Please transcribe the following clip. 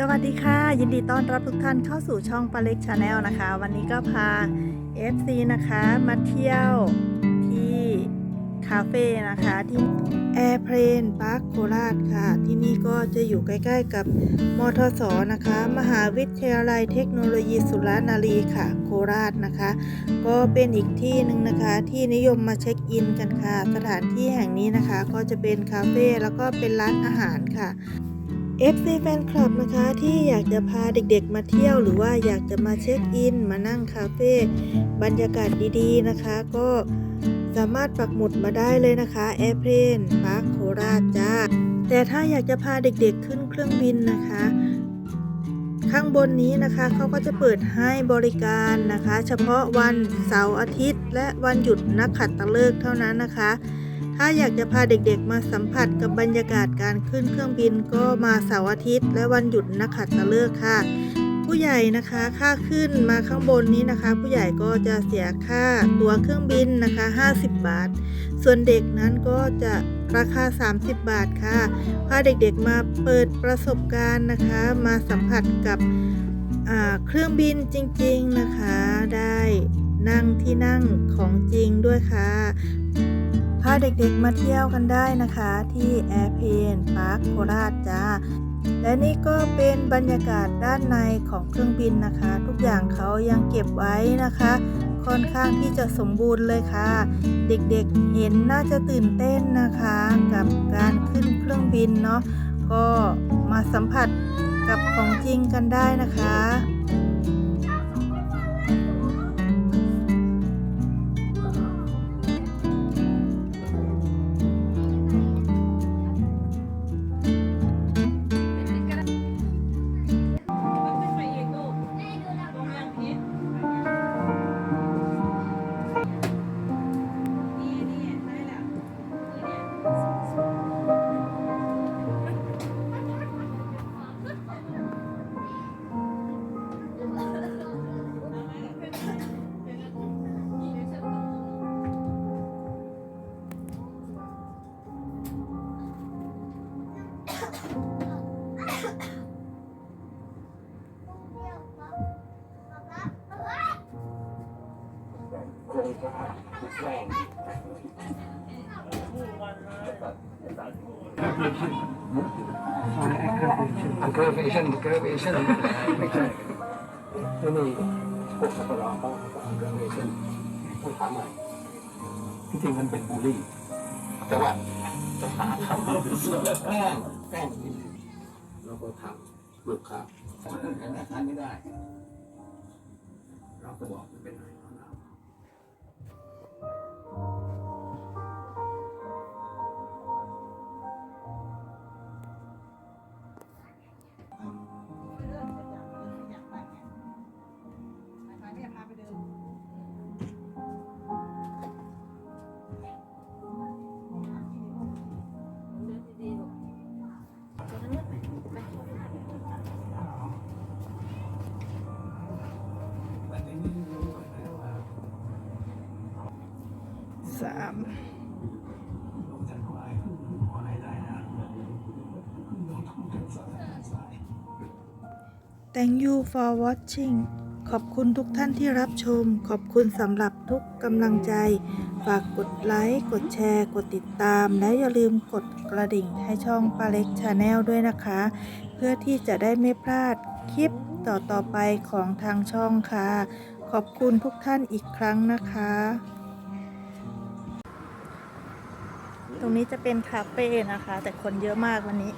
สวัสดีค่ะ ยินดีต้อนรับทุกท่านเข้าสู่ช่องปาเล็กชาแนลนะคะ วันนี้ก็พา FC นะคะ มาเที่ยวที่คาเฟ่นะคะ ที่ Airplane Park โคราชค่ะ ที่นี่ก็จะอยู่ใกล้ ๆ กับมทสนะคะ มหาวิทยาลัยเทคโนโลยีสุรานารีค่ะ โคราชนะคะ ก็เป็นอีกที่หนึ่งนะคะ ที่นิยมมาเช็คอินกันค่ะ สถานที่แห่งนี้นะคะ ก็จะเป็นคาเฟ่แล้วก็เป็นร้านอาหารค่ะ FC แฟนคลับนะคะที่อยากจะพาเด็กๆมาเที่ยว หรือว่าอยากจะมาเช็คอิน มานั่งคาเฟ่บรรยากาศดีๆนะคะ ก็สามารถปักหมุดมาได้เลยนะคะแอร์เพลนพาร์คโคราชจ้าแต่ถ้าอยากจะพาเด็กๆขึ้นเครื่องบินนะคะ ข้างบนนี้นะคะเขาก็จะเปิดให้บริการนะคะ เฉพาะวันเสาร์อาทิตย์ และวันหยุดนักขัตฤกษ์เท่านั้นนะคะ ถ้าอยากจะพาเด็กๆ มาสัมผัสกับบรรยากาศการขึ้นเครื่องบินก็มาเสาร์อาทิตย์ และวันหยุดนักขัตฤกษ์ค่ะ ผู้ใหญ่นะคะค่าขึ้นมาข้างบนนี้นะคะ ผู้ใหญ่ก็จะเสียค่าตั๋วเครื่องบินนะคะ 50 บาท ส่วนเด็กนั้นก็จะราคา 30 บาทค่ะพาเด็กๆมาเปิดประสบการณ์นะคะ มาสัมผัสกับเครื่องบินจริงๆนะคะได้นั่งที่นั่งของจริงด้วยค่ะาเด็กๆมาเที่ยวกันได้นะคะ ที่แอร์เพนพาร์คโคราชจ้าและนี่ก็เป็นบรรยากาศด้านในของเครื่องบินนะคะ ทุกอย่างเขายังเก็บไว้นะคะ ค่อนข้างที่จะสมบูรณ์เลยค่ะ เด็กๆเห็นน่าจะตื่นเต้นนะคะ กับการขึ้นเครื่องบินเนาะก็มาสัมผัสกับของจริงกันได้นะคะ อังเกอร์เฟชั่นเกอร์เฟชั่นไม่ใช่ที่นี่พวกสัปเหร่อเขาเกอร์เฟชั่นต้องถามใหม่ที่จริงมันเป็นบูลลี่ แต่ว่าจะหาทำแป้งแป้งที่เราก็ทำลูกค้าคนอื่นกันทานไม่ได้ เราก็บอกไม่เป็นไง สาม Thank you for watching ขอบคุณทุกท่านที่รับชม ขอบคุณสำหรับทุกกำลังใจ ฝากกดไลค์ กดแชร์ กดติดตาม และอย่าลืมกดกระดิ่งให้ช่องปาเล็กชาแนลด้วยนะคะ เพื่อที่จะได้ไม่พลาดคลิปต่อๆไปของทางช่องค่ะ ขอบคุณทุกท่านอีกครั้งนะคะ รงนี้จะเป็นคาเฟ่นะคะ แต่คนเยอะมากวันนี้